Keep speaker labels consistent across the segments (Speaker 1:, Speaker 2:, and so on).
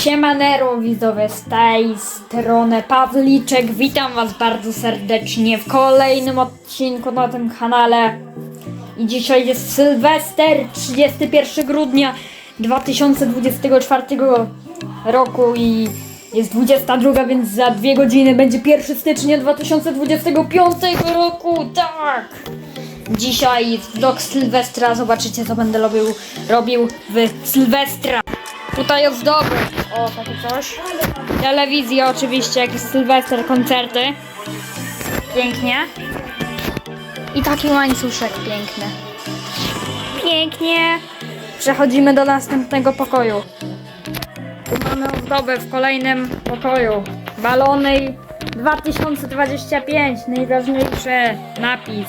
Speaker 1: Siemanero widzowie, z tej strony Pawliczek, witam was bardzo serdecznie w kolejnym odcinku na tym kanale i dzisiaj jest Sylwester, 31 grudnia 2024 roku i jest 22, więc za dwie godziny będzie 1 stycznia 2025 roku, tak! Dzisiaj vlog Sylwestra, zobaczycie co będę robił, robił w Sylwestra. Tutaj jest dobry. O, takie coś. Telewizja oczywiście, jak jest Sylwester, koncerty. Pięknie. I taki łańcuszek piękny. Pięknie. Przechodzimy do następnego pokoju. Tu mamy ozdobę w kolejnym pokoju. Balony 2025. Najważniejszy napis.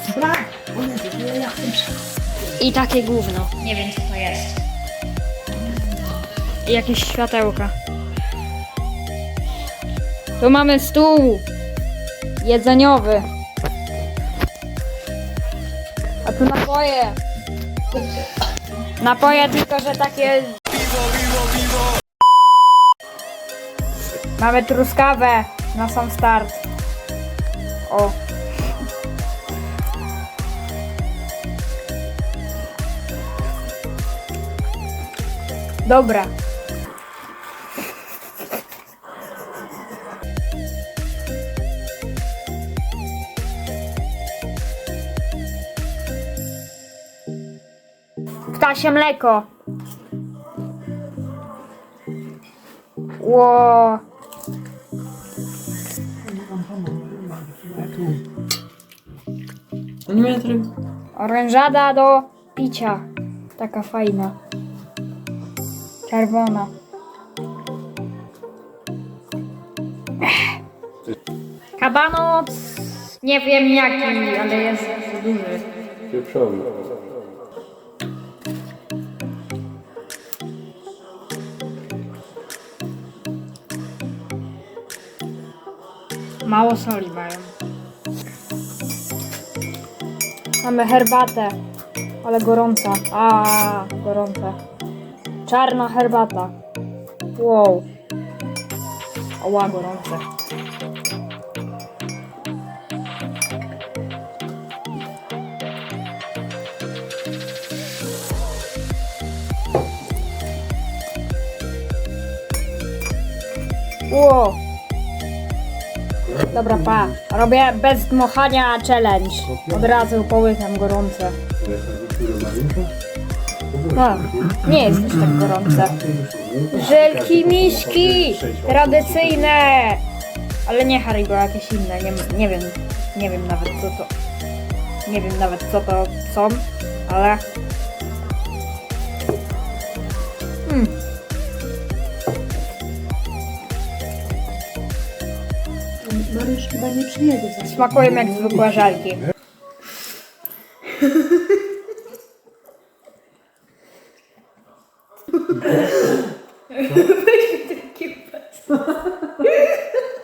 Speaker 1: I takie gówno. Nie wiem co to jest. Jakieś światełka. Tu mamy stół jedzeniowy. A tu napoje. Napoje tylko, że takie... Mamy truskawę na sam start. O. Dobra. Ptasie mleko. Ło.
Speaker 2: Tryb.
Speaker 1: Orężada do picia. Taka fajna. Czerwona. Kabanoc. Nie wiem jaki, ale jest duży.
Speaker 3: Pieprzony.
Speaker 1: Mało soli mają. Mamy herbatę, ale gorąca. A, gorąca. Czarna herbata. Wow. Ała, gorące. Wow. Dobra, pa. Robię bez dmuchania challenge. Od razu połykam gorące. A, nie jest już tak gorące. Żelki miśki! Tradycyjne! Ale nie Haribo, jakieś inne. Nie, nie wiem. Nie wiem nawet co to. Nie wiem nawet co to są, ale.
Speaker 2: Mariusz chyba nie przyjedzie za
Speaker 1: Smakują jak zwykłe żelki.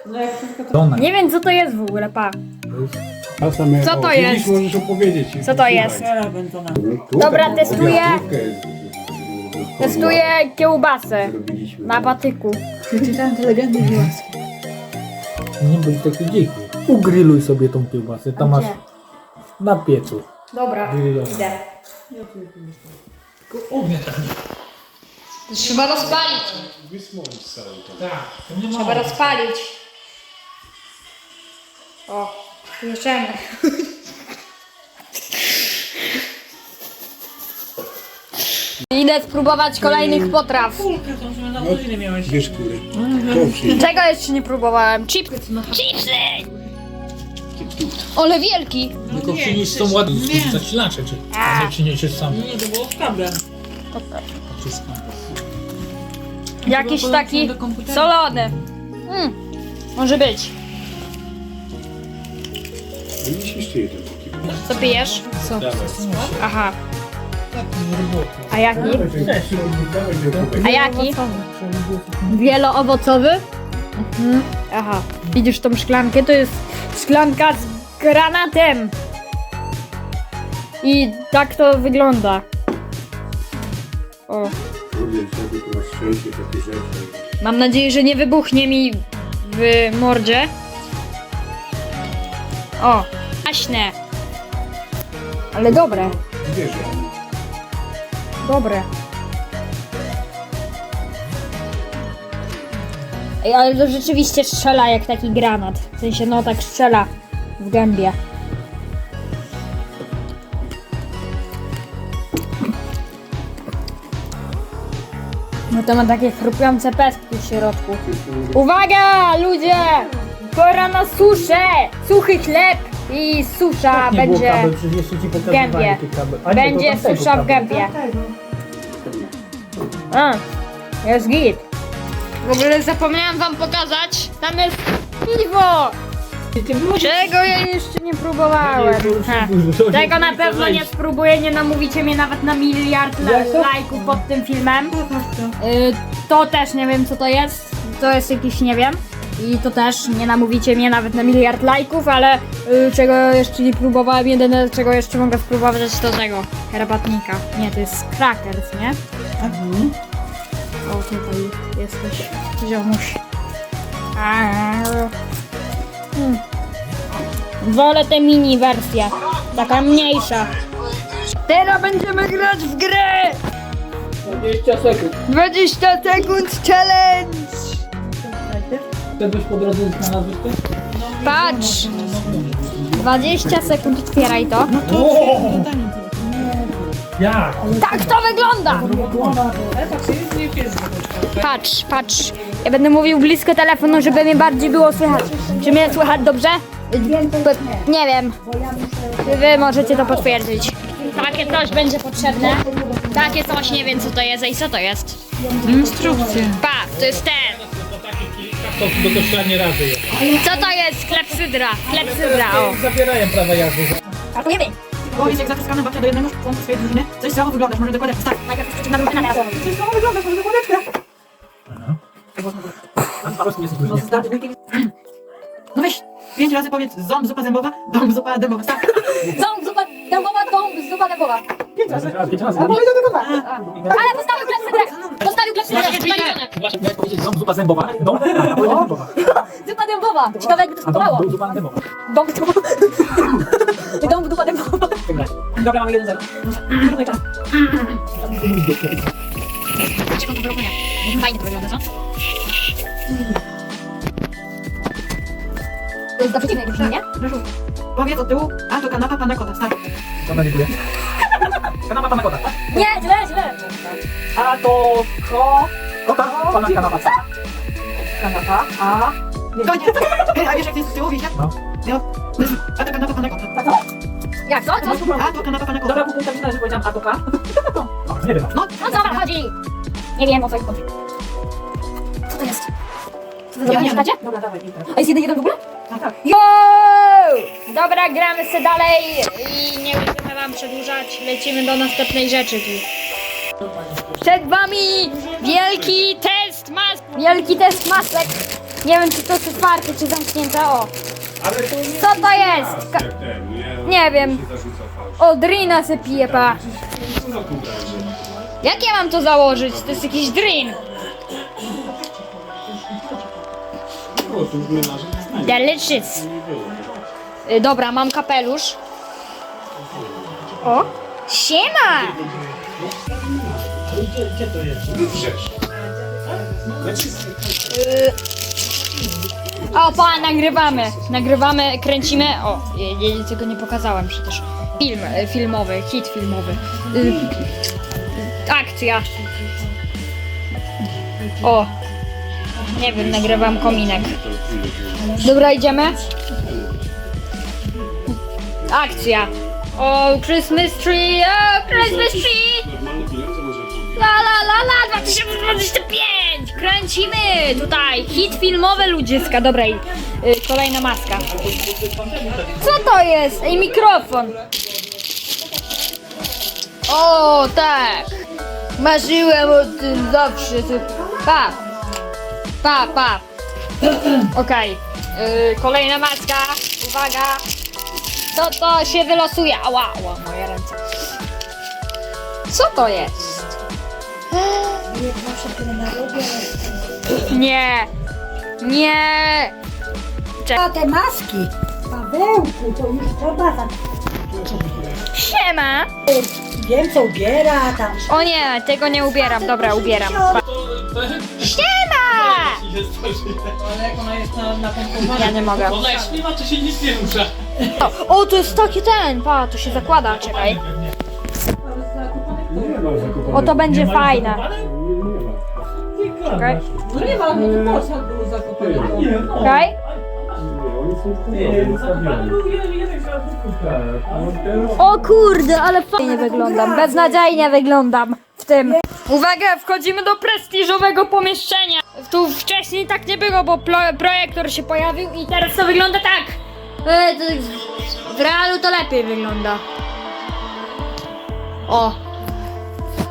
Speaker 2: No to...
Speaker 1: Nie wiem co to jest w ogóle, pa.
Speaker 3: Czasem
Speaker 1: Co to jest?
Speaker 3: Widzisz, możesz opowiedzieć.
Speaker 1: Co to jest?
Speaker 2: Teraz.
Speaker 1: Dobra, testuję.
Speaker 3: Testuję.
Speaker 1: Testuję kiełbasę na patyku.
Speaker 2: Przeczytałem te legendy włoskie.
Speaker 4: Nie bądź taki dziki. Ugryluj sobie tą kiełbasę. Tam masz na piecu.
Speaker 1: Dobra,
Speaker 4: Grillowe.
Speaker 1: idę.
Speaker 4: Ognia tak.
Speaker 1: To trzeba rozpalić.
Speaker 4: Tak, to nie
Speaker 1: Trzeba rozpalić. O, pieczemy. Idę spróbować kolejnych potraw.
Speaker 3: Wiesz, przyjdzie.
Speaker 1: Czego jeszcze nie próbowałem? Chip. Chipsy! Ole wielki!
Speaker 4: Tylko
Speaker 2: nie,
Speaker 4: przynieś tą ładną
Speaker 2: nie.
Speaker 4: zasilacze, czy nie przyniesiesz sam.
Speaker 2: Nie, to było z kablem.
Speaker 1: Jakiś taki solony. Mm, może być. Co pijesz?
Speaker 2: Co?
Speaker 1: Aha.
Speaker 4: Tak,
Speaker 1: A jaki? A jaki? Wieloowocowy? Mhm. Aha. Widzisz tą szklankę? To jest szklanka z granatem. I tak to wygląda. O. Mam nadzieję, że nie wybuchnie mi w mordzie. O, jaśne. Ale dobre,
Speaker 3: Wiesz,
Speaker 1: dobre. Ej, ale to rzeczywiście strzela jak taki granat. W sensie, no tak strzela w gębie. No to ma takie chrupiące pestki w środku. Uwaga, ludzie! Pora na suszę! Suchy chleb i susza
Speaker 4: Nie było
Speaker 1: będzie.
Speaker 4: kabel, przecież jeszcze ci
Speaker 1: gębie.
Speaker 4: tych kabel. A nie, to
Speaker 1: Będzie
Speaker 4: tamtego
Speaker 1: susza w
Speaker 4: kabel.
Speaker 1: gębie. A, jest git. W ogóle zapomniałam wam pokazać. Tam jest piwo! Czego ja jeszcze nie próbowałem? Ha. Tego na pewno nie spróbuję, nie namówicie mnie nawet na miliard la-
Speaker 4: Jak to?
Speaker 1: lajków pod tym filmem. Y, To też nie wiem co to jest. To jest jakiś nie wiem. I to też nie namówicie mnie nawet na miliard lajków, ale y, czego jeszcze nie próbowałem, jedyne czego jeszcze mogę spróbować to tego herbatnika. Nie, to jest crackers, nie? O, tutaj jesteś, ziomuś. Hmm. Wolę tę mini wersję, taka mniejsza. Teraz będziemy grać w grę!
Speaker 4: 20 sekund.
Speaker 1: 20 sekund challenge!
Speaker 4: Czegoś po drodze znalazłeś ty?
Speaker 1: Patrz! 20 sekund, otwieraj to.
Speaker 4: Jak?
Speaker 1: Tak to wygląda!
Speaker 2: Tak.
Speaker 1: Patrz, patrz. Ja będę mówił blisko telefonu, żeby mnie bardziej było słychać. Czy mnie słychać dobrze? Nie wiem. Wy możecie to potwierdzić. Takie coś będzie potrzebne. Takie coś, nie wiem co to jest. Ej, co to jest?
Speaker 2: Instrukcje.
Speaker 1: Pa, to jest ten.
Speaker 4: To do kościoła nie razy jest.
Speaker 1: Co to jest? Klepsydra. Klepsydra, o.
Speaker 4: Zabierają prawa jazdy.
Speaker 1: A to nie wiem.
Speaker 2: Powiedz jak zapiskany babcia do jednego członków swojej drużyny, coś słabo wyglądasz, może dokładać tak.
Speaker 1: Najpierw przeczytam na drugą kamerę.
Speaker 2: Coś słabo wyglądasz, może tak.
Speaker 4: Nie
Speaker 2: No. No weź, pięć razy powiedz ząb, zupa zębowa, dom, zupa dębowa. Tak.
Speaker 1: Ząb, zupa dębowa, dąb, zupa dębowa.
Speaker 4: Pięć razy. Pięć razy.
Speaker 1: Ale postawił klepsydrę. Klepsydrę. Spalionek.
Speaker 4: Właśnie miałeś powiedzieć ząb, zupa zębowa. Powiedział zębowa.
Speaker 1: Zupa dębowa. Ciekawe jakby to spadało.
Speaker 4: dom, zupa zębowa.
Speaker 1: Dąb dębowa. Dąb dupa dębowa.
Speaker 2: Dobra, jeden zero. Trudny czas.
Speaker 1: Czego to wyrównuje? Fajnie to wygląda, co? To jest za przeciwne już, nie?
Speaker 2: Grzesiu, Powiedz od tyłu, a to kanapa pana kota. Start.
Speaker 4: Dobra, dziękuję. Kanapa pana kota.
Speaker 1: Nie, źle,
Speaker 2: A to ko...
Speaker 4: Kota, pana kanapa.
Speaker 2: Kanapa, a... Koniec. A wiesz jak to jest z tyłu, wiecie?
Speaker 4: No.
Speaker 2: No. A to kanapa pana kota.
Speaker 1: Jak, co? Co?
Speaker 2: A to kanapa pana kota.
Speaker 4: Dobra, pół punkta że powiedziałem a to K. No, nie wiem.
Speaker 1: No co wam chodzi? Nie wiem o co ich chodzi. Co to jest? Co to
Speaker 2: Ja nie
Speaker 1: jest?
Speaker 2: wiem.
Speaker 1: Czytacie?
Speaker 2: Dobra, dawaj.
Speaker 1: A jest jeden jeden w ogóle?
Speaker 2: A tak.
Speaker 1: Yo! Dobra, gramy sobie dalej i nie będziemy wam przedłużać. Lecimy do następnej rzeczy tu. Przed wami wielki test mas... Wielki test masek. Nie wiem, czy to jest otwarte, czy zamknięte. O,
Speaker 3: Ale to nie
Speaker 1: co to jest? Ka-
Speaker 3: ten, nie?
Speaker 1: nie wiem.
Speaker 3: Zarzuca fałsz.
Speaker 1: O, drina se pije, pa.
Speaker 3: Kudraże?
Speaker 1: Jak ja mam to założyć? To jest jakiś drin.
Speaker 3: O, tu w młynarzu nie znajdzie.
Speaker 1: Delicious.
Speaker 3: Nie było.
Speaker 1: Y, Dobra, mam kapelusz. O, siema!
Speaker 4: Gdzie to jest?
Speaker 3: Wrzesz. Znaczy,
Speaker 1: O, nagrywamy. Nagrywamy, kręcimy. O, ja, ja tego nie pokazałem przecież. Film y, filmowy, hit filmowy. Y, akcja. O. Nie wiem, nagrywam kominek. Dobra, idziemy. Akcja. O, Christmas tree, o, Christmas tree. La la la la 2025! Kręcimy tutaj! Hit filmowy ludziska. Dobra, i, y, kolejna maska. Co to jest? Ej, mikrofon! O, tak! Marzyłem o tym zawsze. Pa! Pa, pa! Okej. Y, kolejna maska. Uwaga! Co to się wylosuje? Ała, ała, moje ręce. Co to jest? Nie! Nie!
Speaker 5: A te maski, Pawełku, to już trzeba tak.
Speaker 1: Siema!
Speaker 5: Wiem co ubiera tam.
Speaker 1: O nie, tego nie ubieram. Dobra, ubieram. Siema!
Speaker 2: Ale jak ona jest na.
Speaker 1: Ja nie mogę.
Speaker 3: Ona jak śpiewa, to się nic nie rusza.
Speaker 1: O, to jest taki ten, pa, to się zakłada, czekaj. O, to będzie fajne. Czekaj,
Speaker 2: No nie ma, no to był zakopany.
Speaker 1: czekaj. O kurde, ale fajnie wyglądam, beznadziejnie wyglądam w tym. Uwaga, wchodzimy do prestiżowego pomieszczenia. Tu wcześniej tak nie było, bo plo- projektor się pojawił i teraz to wygląda tak. E, to w realu to lepiej wygląda. O,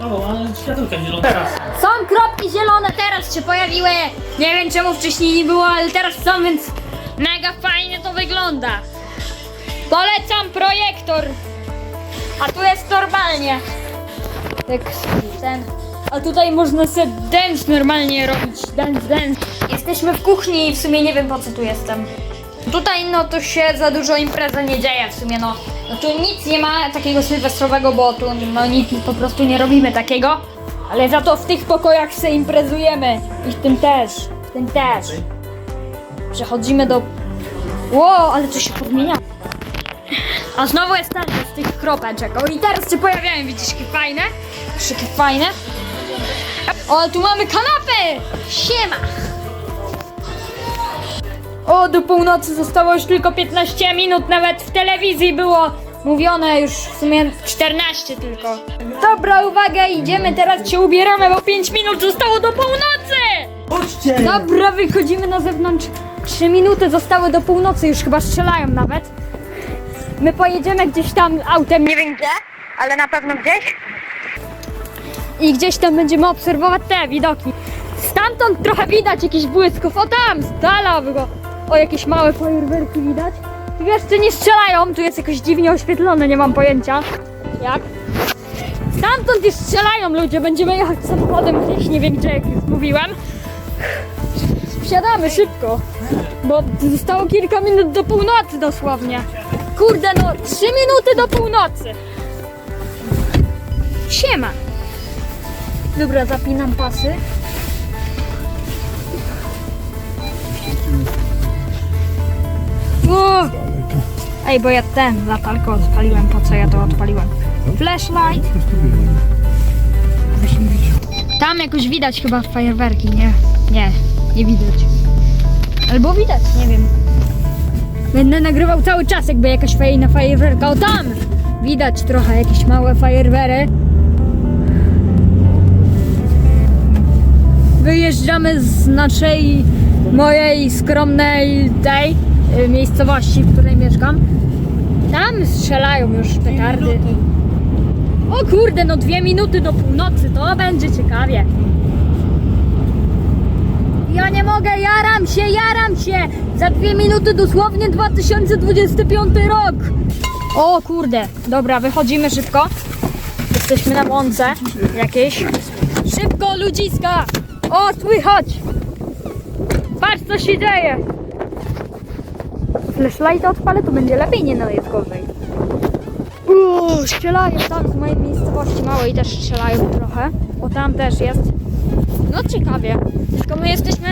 Speaker 4: O, ale światełka zielona. Teraz.
Speaker 1: Są kropki zielone, teraz się pojawiły. Nie wiem czemu wcześniej nie było, ale teraz są, więc mega fajnie to wygląda. Polecam projektor. A tu jest normalnie. Tak, ten. A tutaj można sobie dance normalnie robić. Dance, dance. Jesteśmy w kuchni i w sumie nie wiem po co tu jestem. Tutaj no to się za dużo impreza nie dzieje w sumie no. Tu nic nie ma takiego sylwestrowego, bo tu no nic po prostu nie robimy takiego. Ale za to w tych pokojach se imprezujemy. I w tym też. W tym też. Przechodzimy do... Wow, ale to się podmienia. A znowu jest ten z tych kropeczek. O i teraz się pojawiają, widzisz, jakie fajne? Widzisz, jakie fajne? O, tu mamy kanapę! Siema! O, do północy zostało już tylko 15 minut, nawet w telewizji było mówione już w sumie 14 tylko. Dobra, uwaga, idziemy, teraz się ubieramy, bo 5 minut zostało do północy!
Speaker 2: Chodźcie!
Speaker 1: Dobra, wychodzimy na zewnątrz. 3 minuty zostały do północy, już chyba strzelają nawet. My pojedziemy gdzieś tam autem, nie wiem gdzie, ale na pewno gdzieś. I gdzieś tam będziemy obserwować te widoki. Stamtąd trochę widać jakichś błysków. O tam, z dala było. O, jakieś małe fajerwerki widać. Tu jeszcze nie strzelają, tu jest jakoś dziwnie oświetlone, nie mam pojęcia. Jak? Stamtąd już strzelają ludzie, będziemy jechać samochodem gdzieś, nie wiem gdzie, jak już mówiłem. Wsiadamy szybko, bo zostało kilka minut do północy dosłownie. Kurde, no trzy minuty do północy. Siema. Dobra, zapinam pasy. Ej, bo ja ten latarkę odpaliłem, po co ja to odpaliłem? Flashlight. Tam jakoś widać chyba fajerwerki, nie? Nie, nie widać. Albo widać, nie wiem. Będę nagrywał cały czas, jakby jakaś fajna fajerwerka. O tam! Widać trochę jakieś małe fajerwery. Wyjeżdżamy z naszej, mojej skromnej tej miejscowości, w której mieszkam. Tam strzelają już petardy. O kurde, no dwie minuty do północy, to będzie ciekawie. Ja nie mogę, jaram się, jaram się! Za dwie minuty dosłownie 2025 rok! O kurde, dobra, wychodzimy szybko. Jesteśmy na łące jakiejś. Szybko, ludziska! O, słychać! Patrz, co się dzieje! Flashlight odpalę, to będzie lepiej, nie no, jest gorzej. Uuu, strzelają tam z mojej miejscowości małej też strzelają trochę. O tam też jest. No ciekawie. Tylko my jesteśmy.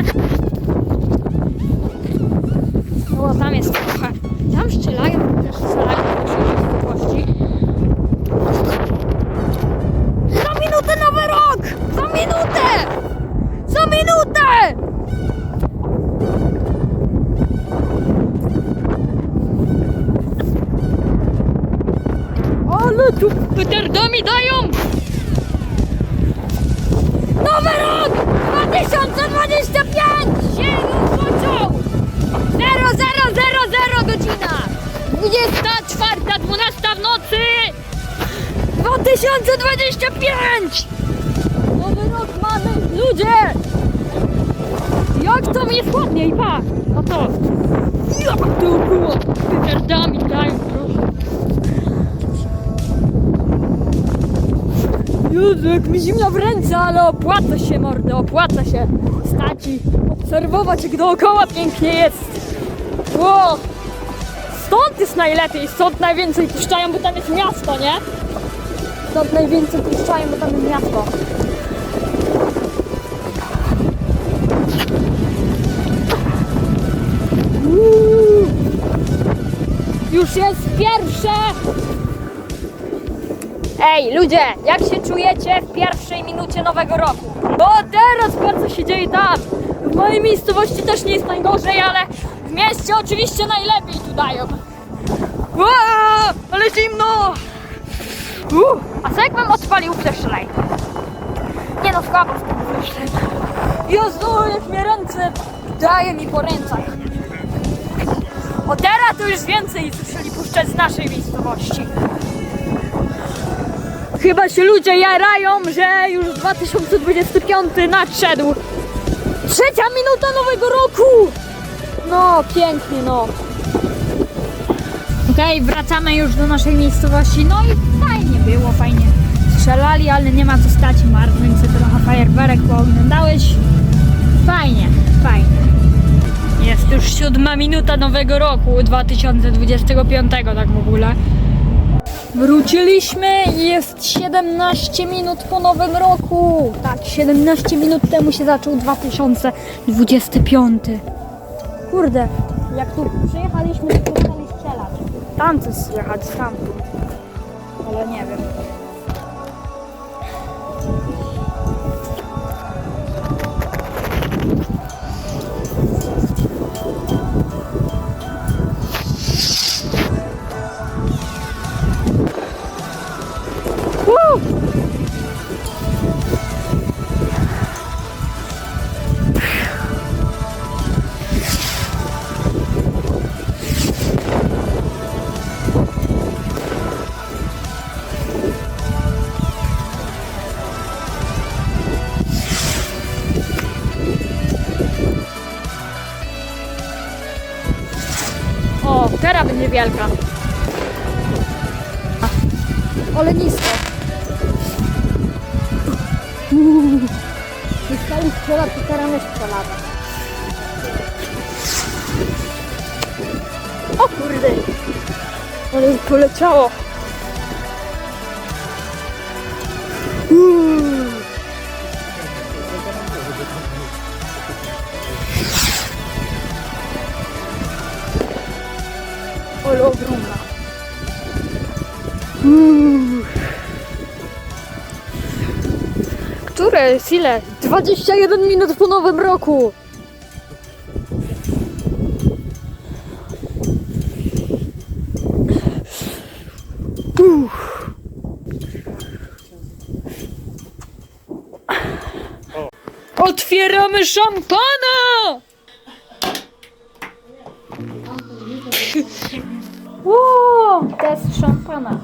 Speaker 1: O, tam jest trochę. Tam strzelają, też strzelają w naszej miejscowości. Za minutę nowy rok! Za minutę! Za minutę! Ale tu petardami dają! Nowy rok! 2025! Się zaczął! 0000 godzina! 24, 12 w nocy! 2025! Nowy rok mamy! Ludzie! Jak to jest ładniej, pa! No to! Jak to było? Petardami jak mi zimno w ręce, ale opłaca się, mordy, opłaca się stać i obserwować, jak dookoła pięknie jest. Ło! Stąd jest najlepiej, stąd najwięcej puszczają, bo tam jest miasto, nie? Stąd najwięcej puszczają, bo tam jest miasto. Już jest pierwsze! Ej, ludzie, jak się czujecie w pierwszej minucie nowego roku? O, teraz co się dzieje tam! W mojej miejscowości też nie jest najgorzej, ale w mieście oczywiście najlepiej tu dają. Ła, ale zimno! A co jakbym odpalił flashlight? Nie no, słabo z tym flashlight. Jezu, jak mnie ręce daje mi po rękach. O teraz to już więcej zaczęli puszczać z naszej miejscowości. Chyba się ludzie jarają, że już 2025 nadszedł. Trzecia minuta nowego roku! No, pięknie, no. Okej, wracamy już do naszej miejscowości. No i fajnie było, fajnie strzelali, ale nie ma co stać marnąć sobie trochę fajerwerek pooglądałeś. Fajnie, fajnie. Jest już siódma minuta nowego roku 2025, tak w ogóle. Wróciliśmy i jest 17 minut po nowym roku. Tak, 17 minut temu się zaczął 2025. Kurde, jak tu przyjechaliśmy, to przestali strzelać. Tam coś słychać, stamtąd. Ale nie wiem. Wielka. Ale nisko. Zostali strzelać, to teraz my strzelamy. O kurde! Ale poleciało. Uuu. Jest ile? 21 minut po nowym roku! Otwieramy szampana! Wow, to jest szampana.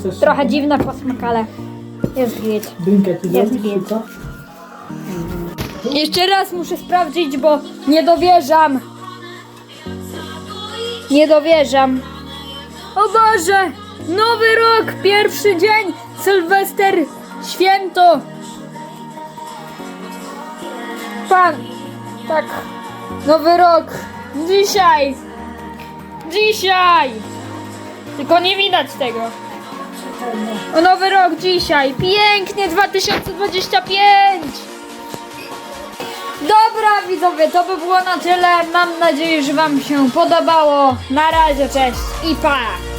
Speaker 4: Chcesz
Speaker 1: Trochę dziwna posmak, ale jest git.
Speaker 4: drinka ci
Speaker 1: Jest
Speaker 4: czy
Speaker 1: git.
Speaker 4: co?
Speaker 1: Jeszcze raz muszę sprawdzić, bo nie dowierzam. Nie dowierzam. O Boże! Nowy rok, pierwszy dzień, Sylwester, święto. Pan, tak, nowy rok, dzisiaj, dzisiaj. Tylko nie widać tego. O nowy rok dzisiaj, pięknie 2025. Dobra widzowie, to by było na tyle. Mam nadzieję, że Wam się podobało. Na razie, cześć i pa!